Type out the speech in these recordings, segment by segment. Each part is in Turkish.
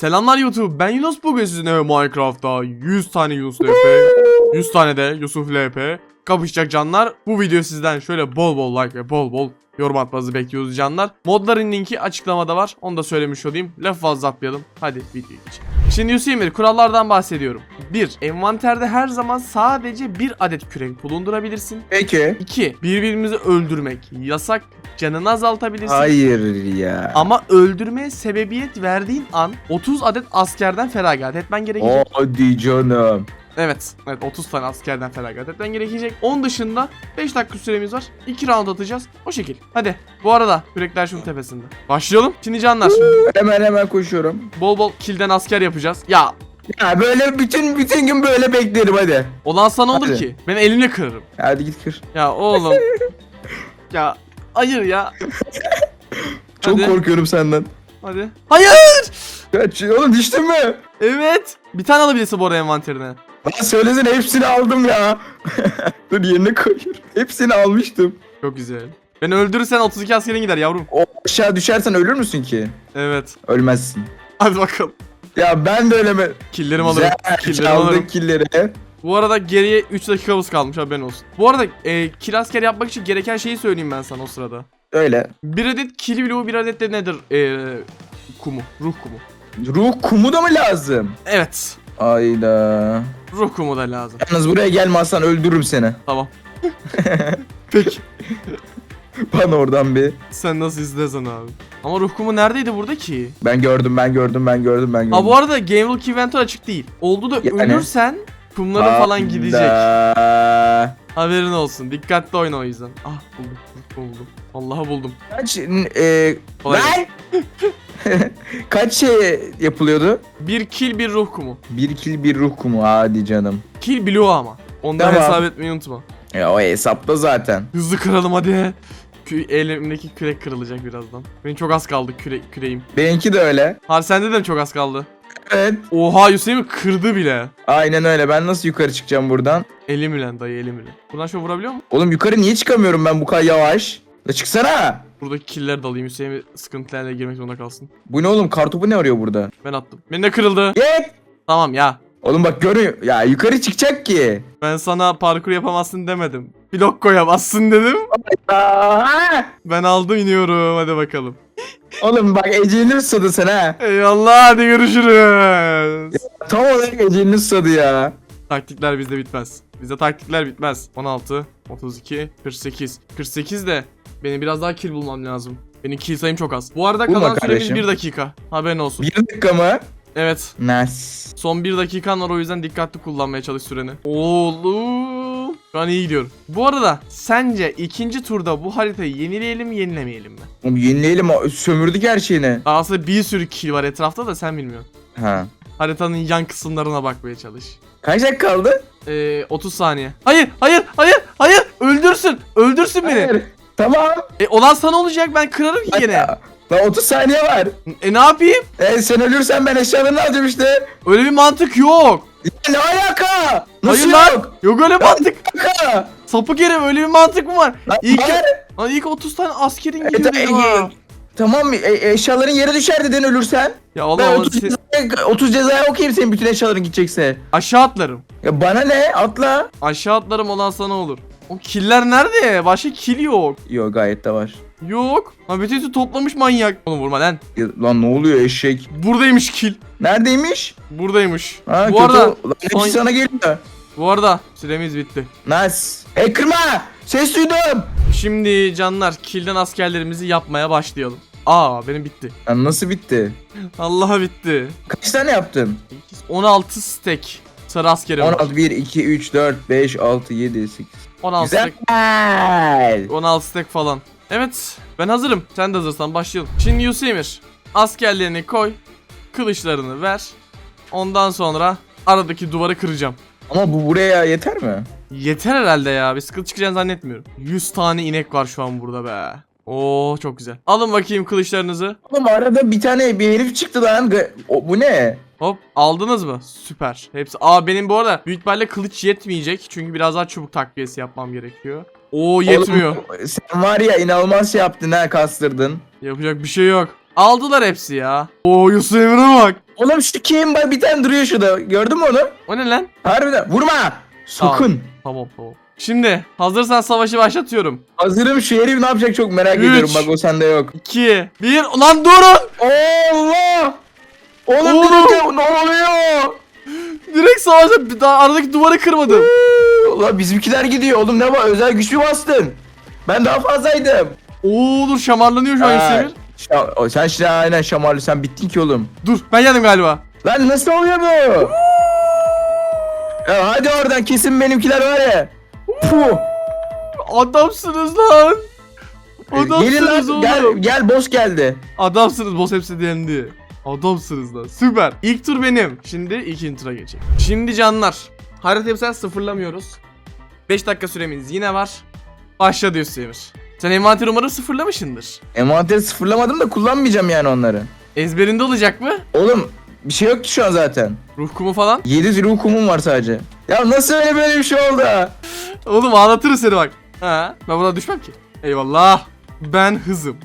Selamlar YouTube. Ben Yunus bugün sizinle Minecraft'ta 100 tane Yunus LP, 100 tane de Yusuf LP kapışacak canlar. Bu video sizden şöyle bol bol like ve bol bol yorum atmanızı bekliyoruz canlar. Modların linki açıklamada var. Onu da söylemiş olayım. Lafı fazla atmayalım. Hadi videoya geçelim. Şimdi Yusuf Emir kurallardan bahsediyorum. 1. Envanterde her zaman sadece bir adet kürek bulundurabilirsin. Peki. 2. Birbirimizi öldürmek yasak. Canını azaltabilirsin. Hayır ya. Ama öldürmeye sebebiyet verdiğin an 30 adet askerden feragat etmen gerekecek. Hadi canım. Evet. Evet 30 tane askerden feragat etmen gerekecek. Onun dışında 5 dakika süremiz var. 2 round atacağız. O şekil. Hadi. Bu arada kürekler şunun tepesinde. Başlayalım. Şimdi canlar. Hemen hemen koşuyorum. Bol bol kilden asker yapacağız. Ya Ya böyle bütün bütün gün böyle beklerim hadi. olan sana olur Hadi. ki. Ben elimle kırarım. Hadi git kır. Ya oğlum. ya hayır ya. Çok Hadi. korkuyorum senden. Hadi. Hayır. Kaç oğlum düştün mü? Evet. Bir tane alabilirsin bu arada envanterine. Lan söylesene hepsini aldım ya. Dur yerine koyuyorum. Hepsini almıştım. Çok güzel. Beni öldürürsen 32 askerin gider yavrum. O aşağı düşersen ölür müsün ki? Evet. Ölmezsin. Hadi bakalım. Ya ben de öyle mi? Killerimi alırım. Güzel Killerimi alırım. çaldık killeri. Bu arada geriye 3 dakikamız kalmış haberin olsun. Bu arada e, kill asker yapmak için gereken şeyi söyleyeyim ben sana o sırada. Öyle. Bir adet kill bloğu bir adet de nedir? E, kumu. Ruh kumu. Ruh kumu da mı lazım? Evet. Ayda. Ruh kumu da lazım. Yalnız buraya gelmezsen öldürürüm seni. Tamam. Peki. Bana oradan bir. Sen nasıl izlesen abi. Ama ruh kumu neredeydi burada ki? Ben gördüm ben gördüm ben gördüm ben gördüm. Ha bu arada Game Rule Inventory açık değil. Oldu da Yani- ölürsen kumların falan gidecek. Haberin olsun. Dikkatli oyna o yüzden. Ah buldum. Buldum. Allah'a buldum. Kaç e, Kolay lan? Kaç şey yapılıyordu? Bir kill bir ruh kumu. Bir kill bir ruh kumu hadi canım. Kill bloğu ama. Ondan Tamam. hesap etmeyi unutma. Ya o hesapta zaten. Hızlı kıralım hadi. Kü elimdeki kürek kırılacak birazdan. Benim çok az kaldı küre küreğim. Benimki de öyle. Har sende de mi çok az kaldı? Evet. Oha Hüseyin kırdı bile. Aynen öyle. Ben nasıl yukarı çıkacağım buradan? Elim ile dayı elim ile. Buradan şöyle vurabiliyor mu? Oğlum yukarı niye çıkamıyorum ben bu kadar yavaş? La çıksana. Buradaki killer de alayım Hüseyin sıkıntılarla girmek zorunda kalsın. Bu ne oğlum? Kartopu ne arıyor burada? Ben attım. Benim de kırıldı. Git. Tamam ya. Oğlum bak görüyor. Ya yukarı çıkacak ki. Ben sana parkur yapamazsın demedim. Blok koyamazsın dedim. Ben aldım iniyorum hadi bakalım. Oğlum bak Ece'ni ısladı sen ha. Eyvallah hadi görüşürüz. Tam olarak Ece'ni ısladı ya. Taktikler bizde bitmez. Bizde taktikler bitmez. 16, 32, 48. 48 de benim biraz daha kill bulmam lazım. Benim kill sayım çok az. Bu arada Bulma kalan süremiz kardeşim. 1 dakika. Haberin olsun. Bir dakika mı? Evet. Nice. Son 1 dakikan var o yüzden dikkatli kullanmaya çalış süreni. Oğlum. Şu an iyi gidiyorum. Bu arada sence ikinci turda bu haritayı yenileyelim mi yenilemeyelim mi? Oğlum yenileyelim o- sömürdük her şeyini. Aslında bir sürü kill var etrafta da sen bilmiyorsun. Ha. Haritanın yan kısımlarına bakmaya çalış. Kaç dakika kaldı? Ee, 30 saniye. Hayır, hayır, hayır, hayır. Öldürsün. Öldürsün beni. Hayır. Tamam. E olan sana olacak ben kırarım ki gene. Ya, Lan 30 saniye var. E ne yapayım? E sen ölürsen ben eşyalarını alacağım işte. Öyle bir mantık yok. Ya ne alaka? Nasıl Hayır yok? lan. Yok öyle mantık. Sapık herif öyle bir mantık mı var? Lan İlk, var. lan ilk 30 tane askerin E, gidiyor ta- dedim e. Tamam e, eşyaların yere düşer dedin ölürsen. Ya Allah Ben Allah 30, se- cezaya, 30 cezaya okuyayım senin bütün eşyaların gidecekse. aşağı atlarım. Ya bana ne? Atla. Aşağı atlarım olan sana olur. O killer nerede? Başka kill yok. Yok gayet de var. Yok. Ha bütün toplamış manyak. Oğlum vurma lan. Ya, lan ne oluyor eşek? Buradaymış kill. Neredeymiş? Buradaymış. Ha, Bu kötü. arada Lan hepsi son- sana geliyor. Bu arada süremiz bitti. Nice. E kırma. Ses duydum. Şimdi canlar killden askerlerimizi yapmaya başlayalım. Aa benim bitti. Lan nasıl bitti? Allah'a bitti. Kaç tane yaptın? 16 stack sarı askerim var. 16, 1, 2, 3, 4, 5, 6, 7, 8. 16 Güzel. stack, 16 stack falan. Evet ben hazırım. Sen de hazırsan başlayalım. Şimdi Yusemir askerlerini koy. Kılıçlarını ver. Ondan sonra aradaki duvarı kıracağım. Ama bu buraya yeter mi? Yeter herhalde ya. Bir sıkıntı çıkacağını zannetmiyorum. 100 tane inek var şu an burada be. Oo çok güzel. Alın bakayım kılıçlarınızı. Oğlum arada bir tane bir herif çıktı lan. Ga- O, bu ne? Hop aldınız mı? Süper. Hepsi. Aa benim bu arada büyük ihtimalle kılıç yetmeyecek. Çünkü biraz daha çubuk takviyesi yapmam gerekiyor. Oo yetmiyor. Oğlum, sen var ya inanılmaz şey yaptın ha kastırdın. Yapacak bir şey yok. Aldılar hepsi ya. Oo Yusuf Emre'e bak. Oğlum şu kim bir tane duruyor şurada. Gördün mü onu? O ne lan? Harbiden. Vurma. Sakın. Tamam tamam. Şimdi hazırsan savaşı başlatıyorum. Hazırım şu herif ne yapacak çok merak Üç. ediyorum. Bak o sende yok. 2 1 Lan durun. Allah! Oğlum, Oğlum. ne oluyor? Direkt savaşa bir daha aradaki duvarı kırmadım. Allah bizimkiler gidiyor oğlum ne var özel güç mü bastın? Ben daha fazlaydım. Oo dur şamarlanıyor şu an Yusuf Emir. Şa- o, sen şimdi aynen şamarlı sen bittin ki oğlum. Dur ben yendim galiba. Lan nasıl oluyor bu? ya hadi oradan kesin benimkiler var ya. Puh. Adamsınız lan. Gelin Adamsınız lan oğlum. gel, gel boss geldi. Adamsınız boss hepsi dendi. Adamsınız lan süper. İlk tur benim. Şimdi ikinci tura geçelim. Şimdi canlar. Harita hepsini sıfırlamıyoruz. 5 dakika süremiz yine var. Başla diyor Emir. Sen envanteri umarım sıfırlamışsındır. Envanteri sıfırlamadım da kullanmayacağım yani onları. Ezberinde olacak mı? Oğlum bir şey yok ki şu an zaten. Ruh kumu falan. 7 ruh kumum var sadece. Ya nasıl öyle böyle bir şey oldu? Oğlum ağlatırım seni bak. Ha, ben buna düşmem ki. Eyvallah. Ben hızım.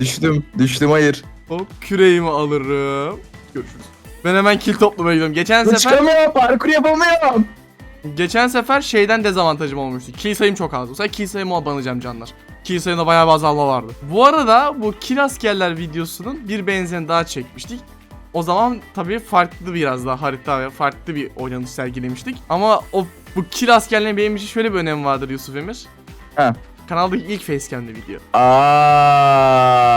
Düştüm. Düştüm hayır. Hop küreğimi alırım. Görüşürüz. Ben hemen kill toplamaya gidiyorum. Geçen sefer Çıkamıyorum parkur yapamıyorum. Geçen sefer şeyden dezavantajım olmuştu. Kill sayım çok az. Bu sefer kill sayımı abanacağım canlar. Kill sayımda bayağı bir azalma vardı. Bu arada bu kill askerler videosunun bir benzerini daha çekmiştik. O zaman tabii farklı biraz daha harita ve farklı bir oynanış sergilemiştik. Ama o bu kill askerlerin benim için şöyle bir önemi vardır Yusuf Emir. Ha. Kanaldaki ilk facecam'li video. Aa.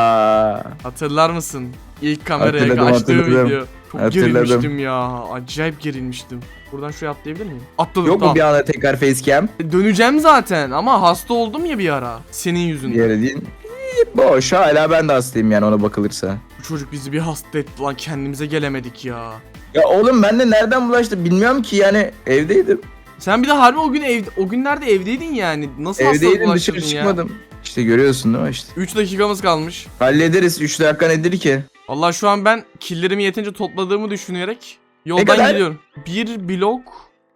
Hatırlar mısın? İlk kameraya hatırladım. video. Çok Hatırladım. gerilmiştim ya. Acayip gerilmiştim. Buradan şuraya atlayabilir miyim? Atladım Yok tamam. mu bir anda tekrar facecam? Döneceğim zaten ama hasta oldum ya bir ara. Senin Bir yüzünden. yere değil. İyi, Boş hala ben de hastayım yani ona bakılırsa. Bu çocuk bizi bir hasta etti lan kendimize gelemedik ya. Ya oğlum ben de nereden bulaştı bilmiyorum ki yani evdeydim. Sen bir de harbi o gün ev, o günlerde evdeydin yani. Nasıl evdeydim dışarı ya? çıkmadım. İşte görüyorsun değil mi işte. 3 dakikamız kalmış. Hallederiz 3 dakika nedir ki? Vallahi şu an ben killerimi yeterince topladığımı düşünerek yoldan kadar? gidiyorum. Bir blok,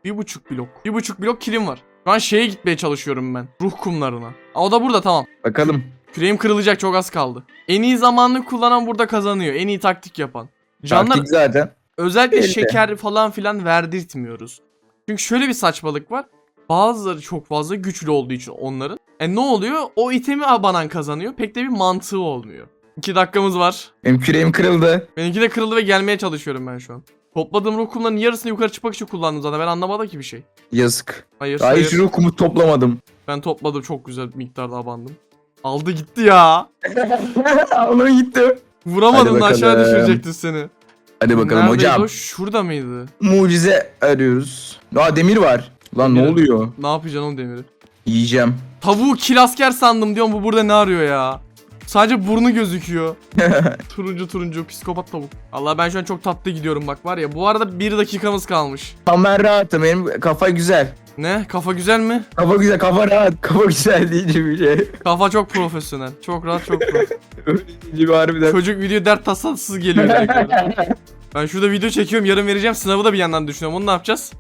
bir buçuk blok. Bir buçuk blok kilim var. Şu an şeye gitmeye çalışıyorum ben. Ruh kumlarına. Aa, o da burada tamam. Bakalım. Küreğim kırılacak çok az kaldı. En iyi zamanını kullanan burada kazanıyor. En iyi taktik yapan. Canlar Taktik zaten. özellikle belli. şeker falan filan verdirtmiyoruz. Çünkü şöyle bir saçmalık var. Bazıları çok fazla güçlü olduğu için onların. E ne oluyor? O itemi abanan kazanıyor. Pek de bir mantığı olmuyor. 2 dakikamız var. Benim küreğim kırıldı. Benimki de kırıldı ve gelmeye çalışıyorum ben şu an. Topladığım ruh kumlarının yarısını yukarı çıkmak için kullandım zaten. Ben anlamadım ki bir şey. Yazık. Hayır, Daha hayır. hiç ruh kumu toplamadım. Ben topladım çok güzel bir miktarda abandım. Aldı gitti ya. Onun gitti. Vuramadın Hadi da aşağı bakalım. düşürecekti seni. Hadi bakalım Neredeydi hocam. o? Şurada mıydı? Mucize arıyoruz. Aa demir var. Lan ne Demir. oluyor? Ne yapacaksın o demiri? Yiyeceğim. Tavuğu kilasker sandım diyorum bu burada ne arıyor ya? Sadece burnu gözüküyor. turuncu turuncu psikopat tavuk. Allah ben şu an çok tatlı gidiyorum bak var ya. Bu arada bir dakikamız kalmış. Tam ben rahatım. Benim kafa güzel. Ne? Kafa güzel mi? Kafa güzel, kafa rahat. Kafa güzel deyince bir şey. Kafa çok profesyonel. Çok rahat çok. Öyle deyince harbiden. Çocuk video dert tasasız geliyor. Ben şurada video çekiyorum yarın vereceğim sınavı da bir yandan düşünüyorum onu ne yapacağız?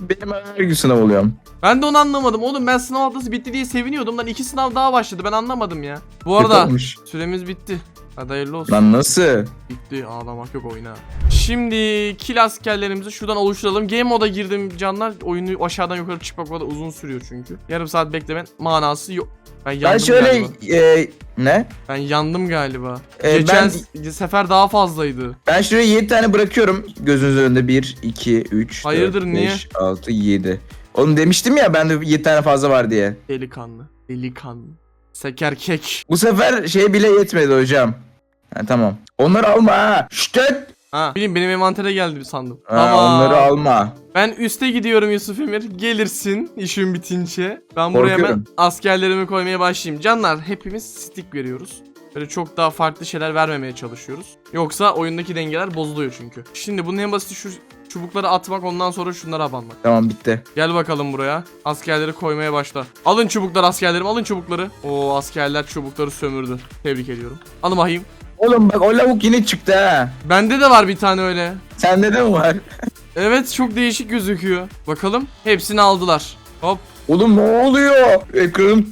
Benim her gün sınav oluyorum. Ben de onu anlamadım oğlum ben sınav haftası bitti diye seviniyordum lan iki sınav daha başladı ben anlamadım ya. Bu Kötü arada olmuş. süremiz bitti. Hadi hayırlı olsun. Lan nasıl? Bitti ağlamak yok oyuna. Şimdi kill askerlerimizi şuradan oluşturalım. Game moda girdim canlar. Oyunu aşağıdan yukarı çıkmak kadar uzun sürüyor çünkü. Yarım saat beklemen manası yok. Ben yandım Ben şöyle galiba. e, ne? Ben yandım galiba. E, Geçen ben- sefer daha fazlaydı. Ben şuraya 7 tane bırakıyorum. Gözünüz önünde 1, 2, 3, Hayırdır, 4, niye? 5, 6, 7. Oğlum demiştim ya bende 7 tane fazla var diye. Delikanlı. Delikanlı. Seker kek. Bu sefer şey bile yetmedi hocam. Ha, tamam. Onları alma ha. Şşt. Ha, bileyim benim envantere geldi sandım. Ha, Onları alma. Ben üste gidiyorum Yusuf Emir. Gelirsin işin bitince. Ben buraya hemen Korkuyorum. askerlerimi koymaya başlayayım. Canlar hepimiz stick veriyoruz. Böyle çok daha farklı şeyler vermemeye çalışıyoruz. Yoksa oyundaki dengeler bozuluyor çünkü. Şimdi bunun en basiti şu çubukları atmak ondan sonra şunlara abanmak. Tamam bitti. Gel bakalım buraya. Askerleri koymaya başla. Alın çubuklar askerlerim alın çubukları. Oo askerler çubukları sömürdü. Tebrik ediyorum. Alın bakayım. Oğlum bak o lavuk yine çıktı ha. Bende de var bir tane öyle. Sende de mi var? Evet çok değişik gözüküyor. Bakalım. Hepsini aldılar. Hop. Oğlum ne oluyor? Ekranım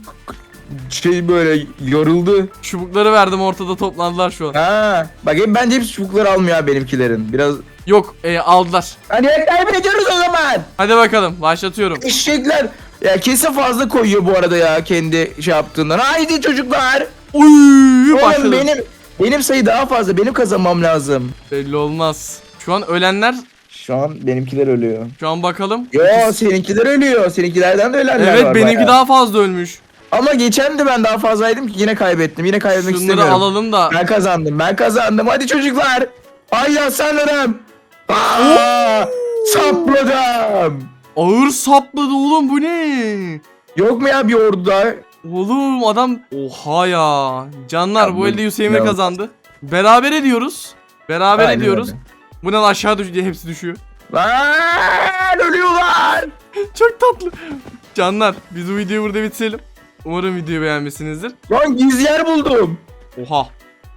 şey böyle yoruldu. Çubukları verdim ortada toplandılar şu an. Ha, bak hep bence hepsi çubukları almıyor ha benimkilerin. Biraz Yok e, aldılar. Hadi kaybediyoruz o zaman. Hadi bakalım başlatıyorum. Eşekler. Ya kesin fazla koyuyor bu arada ya kendi şey yaptığından. Haydi çocuklar. Uy Oğlum benim benim sayı daha fazla. Benim kazanmam lazım. Belli olmaz. Şu an ölenler Şu an benimkiler ölüyor. şu an bakalım. Yo seninkiler ölüyor. Seninkilerden de ölenler Evet var benimki bayağı. daha fazla ölmüş. Ama geçen de ben daha fazlaydım ki yine kaybettim. Yine kaybetmek Şunları istemiyorum. alalım da. Ben kazandım. Ben kazandım. Hadi çocuklar. Ay aslanlarım. Aa, sapladım. Ağır sapladı oğlum bu ne? Yok mu ya bir orduda? Oğlum adam oha ya. Canlar Ya bu elde Emre ya- kazandı. Beraber ediyoruz. Beraber Aynen ediyoruz. öyle. Bu ne lan aşağı düşüyor hepsi düşüyor. Lan ölüyorlar. Çok tatlı. Canlar biz bu videoyu burada bitirelim. Umarım videoyu beğenmişsinizdir. Lan gizli yer buldum. Oha.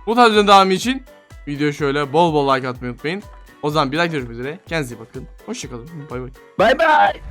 Bu tarz devamı için video şöyle bol bol like atmayı unutmayın. O zaman bir like görüşmek üzere. Kendinize iyi bakın. Hoşçakalın. Bay bay. Bay bay.